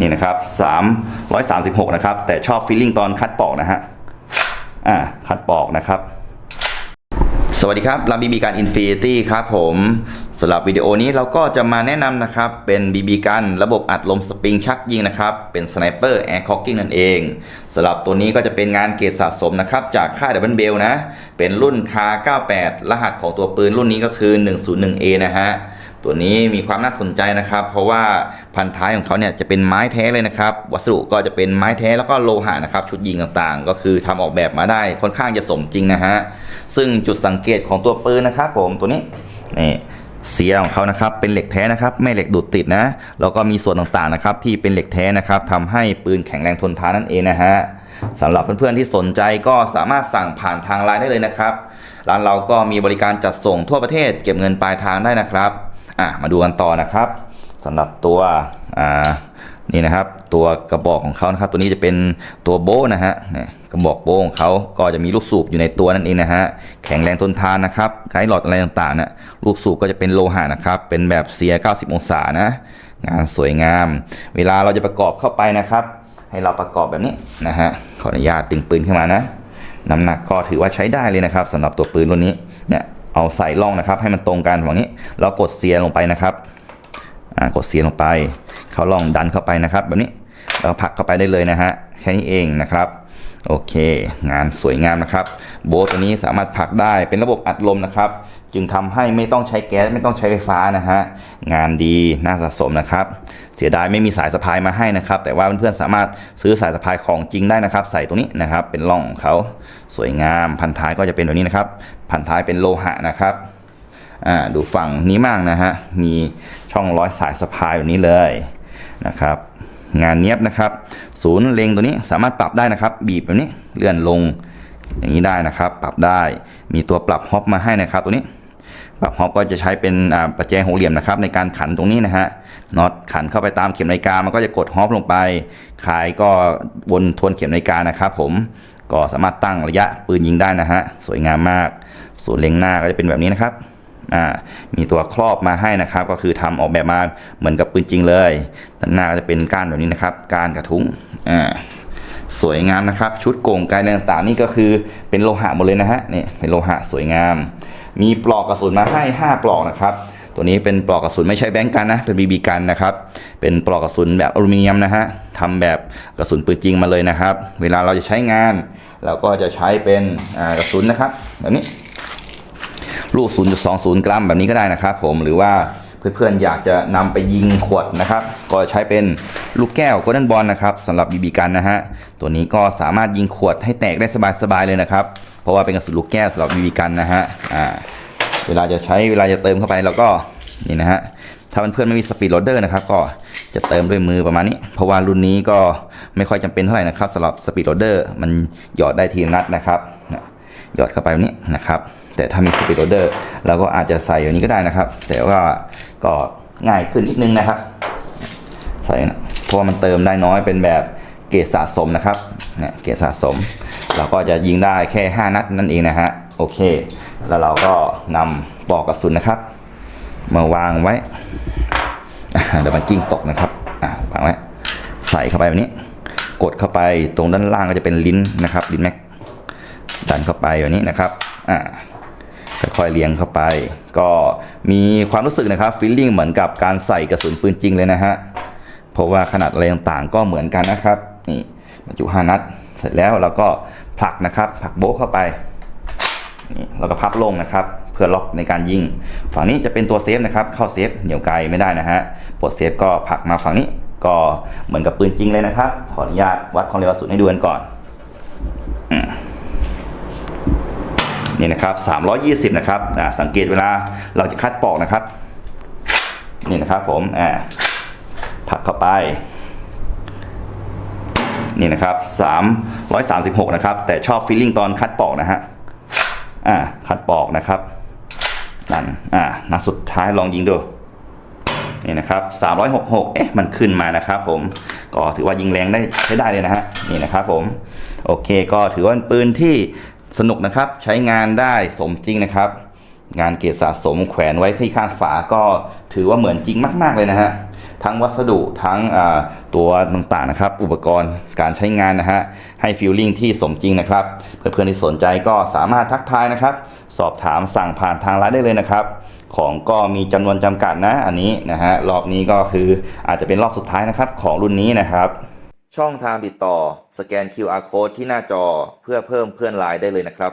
นี่นะครับ336 นะครับ แต่ชอบฟีลลิ่งตอนคัดปอกนะฮะอ่าคัดปอกนะครับสวัสดีครับลำบีบีการอินฟินิตี้ครับผมสำหรับวิดีโอนี้เราก็จะมาแนะนำนะครับ เป็นบีบีกันระบบอัดลมสปริงชักยิงนะครับ เป็นสไนเปอร์แอร์คอกกิ้งนั่นเองสำหรับตัวนี้ก็จะเป็นงานเกรดสะสมนะครับ จากค่ายดับเบิลเบลนะ เป็นรุ่นคา98 รหัสของตัวปืนรุ่นนี้ก็คือ 101A นะฮะ ตัวนี้มีความน่าสนใจนะครับ เพราะว่าพันท้ายของเขาเนี่ยจะเป็นไม้แท้เลยนะครับ วัสดุก็จะเป็นไม้แท้แล้วก็โลหะนะครับ ชุดยิงต่างๆ ก็คือทำออกแบบมาได้ค่อนข้างจะสมจริงนะฮะซึ่งจุดสังเกตของตัวปืนนะครับ ผมตัวนี้นี่เสียของเขานะครับเป็นเหล็กแท้นะครับไม่เหล็กดูดติดนะแล้วก็มีส่วนต่างๆนะครับที่เป็นเหล็กแท้นะครับทำให้ปืนแข็งแรงทนทานนั่นเองนะฮะสำหรับเพื่อนๆที่สนใจก็สามารถสั่งผ่านทางไลน์ได้เลยนะครับร้านเราก็มีบริการจัดส่งทั่วประเทศเก็บเงินปลายทางได้นะครับ อะมาดูกันต่อนะครับสำหรับตัวอ่านี่นะครับ ตัวกระบอกของเขานะครับ ตัวนี้จะเป็นตัวโบ้นะฮะกระบอกโบ้ของเขาก็จะมีลูกสูบอยู่ในตัวนั่นเองนะฮะแข็งแรงทนทานนะครับไกด์หลอดอะไรต่างๆนะลูกสูบก็จะเป็นโลหะนะครับ เป็นแบบเสีย 90 องศานะ งานสวยงาม เวลาเราจะประกอบเข้าไปนะครับ ให้เราประกอบแบบนี้นะฮะขออนุญาตตึงปืนขึ้นมานะน้ำหนักก็ถือว่าใช้ได้เลยนะครับสำหรับตัวปืนรุ่นนี้เนี่ย เอาใส่ร่องนะครับ ให้มันตรงกันแบบนี้แล้วกดเสียลงไปนะครับอ่ากดเสียลงไป เขาลองดันเข้าไปนะครับ แบบนี้แล้วผลักเข้าไปได้เลยนะฮะแค่นี้เองนะครับโอเค งานสวยงามนะครับ โบสตัวนี้สามารถผลักได้เป็นระบบอัดลมนะครับ จึงทำให้ไม่ต้องใช้แก๊สไม่ต้องใช้ไฟฟ้านะฮะงานดีน่าสะสมนะครับ เสียดายไม่มีสายสะพายมาให้นะครับ แต่ว่าเพื่อนๆสามารถซื้อสายสะพายของจริงได้นะครับ ใส่ตรงนี้นะครับเป็นร่องของเขาสวยงามพันท้ายก็จะเป็นแบบนี้นะครับ พันท้ายเป็นโลหะนะครับอ่าดูฝั่งนี้มากนะฮะมีช่องร้อยสายสะพายแบบนี้เลยนะครับ งานเนี้ยบนะครับ ศูนย์เล็งตัวนี้สามารถปรับได้นะครับ บีบแบบนี้เลื่อนลงอย่างนี้ได้นะครับ ปรับได้มีตัวปรับฮอปมาให้นะครับตัวนี้ ปรับฮอปก็จะใช้เป็นประแจหกเหลี่ยมนะครับในการขันตรงนี้นะฮะน็อตขันเข้าไปตามเข็มนาฬิกามันก็จะกดฮอปลงไปขายก็วนทวนเข็มนาฬิกานะครับผมก็สามารถตั้งระยะปืนยิงได้นะฮะสวยงามมาก ส่วนเล็งหน้าก็จะเป็นแบบนี้นะครับอ่ามีตัวครอบมาให้นะครับ ก็คือทำออกแบบมาเหมือนกับปืนจริงเลยด้านหน้าก็จะเป็นก้านแบบนี้นะครับก้านกระทุ้งอ่าสวยงามนะครับ ชุดโก่งไกลต่างๆนี่ก็คือเป็นโลหะหมดเลยนะฮะนี่เป็นโลหะสวยงาม มีปลอกกระสุนมาให้ 5 ปลอกนะครับตัวนี้เป็นปลอกกระสุนไม่ใช่แบงก์กันนะ เป็นบีบีกันนะครับ เป็นปลอกกระสุนแบบอลูมิเนียมนะฮะทำแบบกระสุนปืนจริงมาเลยนะครับ เวลาเราจะใช้งานเราก็จะใช้เป็นกระสุนนะครับ แบบนี้ลูก 0.20 กรัมแบบนี้ก็ได้นะครับ ผมหรือว่าเพื่อนๆอยากจะนำไปยิงขวดนะครับ ก็ใช้เป็นลูกแก้ว golden ball นะครับสำหรับบีบีกันนะฮะตัวนี้ก็สามารถยิงขวดให้แตกได้สบายๆเลยนะครับ เพราะว่าเป็นกระสุนลูกแก้วสำหรับบีบีกันนะฮะอ่าเวลาจะใช้เวลาจะเติมเข้าไปเราก็นี่นะฮะถ้าเพื่อนๆไม่มีสปีดโรเดอร์นะครับก็จะเติมด้วยมือประมาณนี้ เพราะว่ารุ่นนี้ก็ไม่ค่อยจำเป็นเท่าไหร่นะครับสำหรับสปีดโรเดอร์มันหยอดได้ทีนัดนะครับหยอดเข้าไปแบบนี้นะครับ แต่ถ้ามีสปีดโรเดอร์เราก็อาจจะใส่อย่างนี้ก็ได้นะครับ แต่ว่าก็ง่ายขึ้นนิดนึงนะครับ ใส่นะเพราะว่ามันเติมได้น้อยเป็นแบบ เกรดสะสมนะครับเนี่ยเกรดสะสม เราก็จะยิงได้แค่ 5 นัดนั่นเองนะฮะโอเค แล้วเราก็นำปลอกกระสุนนะครับ มาวางไว้เดี๋ยวมันกิ้งตกนะครับอะวางไว้ใส่เข้าไปแบบนี้ กดเข้าไปตรงด้านล่างก็จะเป็นลิ้นนะครับลิ้นแม็กดันเข้าไปแบบนี้นะครับอ่าค่อยๆเลี้ยงเข้าไป ก็มีความรู้สึกนะครับฟีลลิ่งเหมือนกับการใส่กระสุนปืนจริงเลยนะฮะเพราะว่าขนาดอะไรต่างๆก็เหมือนกันนะครับ นี่บรรจุห้านัด เสร็จแล้วเราก็ผลักนะครับผลักโบ๊เข้าไปนี่เราก็พับลงนะครับ เพื่อล็อกในการยิง ฝั่งนี้จะเป็นตัวเซฟนะครับ เข้าเซฟเหนียวไกลไม่ได้นะฮะปลดเซฟก็ผลักมาฝั่งนี้ก็เหมือนกับปืนจริงเลยนะครับ ขออนุญาตวัดความเร็วสุนให้ดูกันก่อนนี่นะครับ320 นะครับสังเกตเวลาเราจะคัดปอกนะครับ นี่นะครับผมอ่าผลักเข้าไป นี่นะครับ336 นะครับ แต่ชอบฟีลลิ่งตอนคัดปอกนะฮะอ่าคัดปอกนะครับนั่นอ่านัดสุดท้ายลองยิงดูนี่นะครับ366 เอ๊ะ มันขึ้นมานะครับผม ก็ถือว่ายิงแรงได้ใช้ได้เลยนะฮะ นี่นะครับผม โอเค ก็ถือว่าเป็นปืนที่สนุกนะครับ ใช้งานได้สมจริงนะครับ งานเกียรติสะสมแขวนไว้ที่ข้างฝาก็ถือว่าเหมือนจริงมาก ๆ เลยนะฮะ ทั้งวัสดุทั้งตัวต่างๆนะครับ อุปกรณ์การใช้งานนะฮะให้ฟีลลิ่งที่สมจริงนะครับ เพื่อนๆที่สนใจก็สามารถทักทายนะครับ สอบถามสั่งผ่านทางไลน์ได้เลยนะครับ ของก็มีจำนวนจำกัดนะอันนี้นะฮะรอบนี้ก็คืออาจจะเป็นรอบสุดท้ายนะครับของรุ่นนี้นะครับ ช่องทางติดต่อ สแกน QR code ที่หน้าจอเพื่อเพิ่มเพื่อนไลน์ได้เลยนะครับ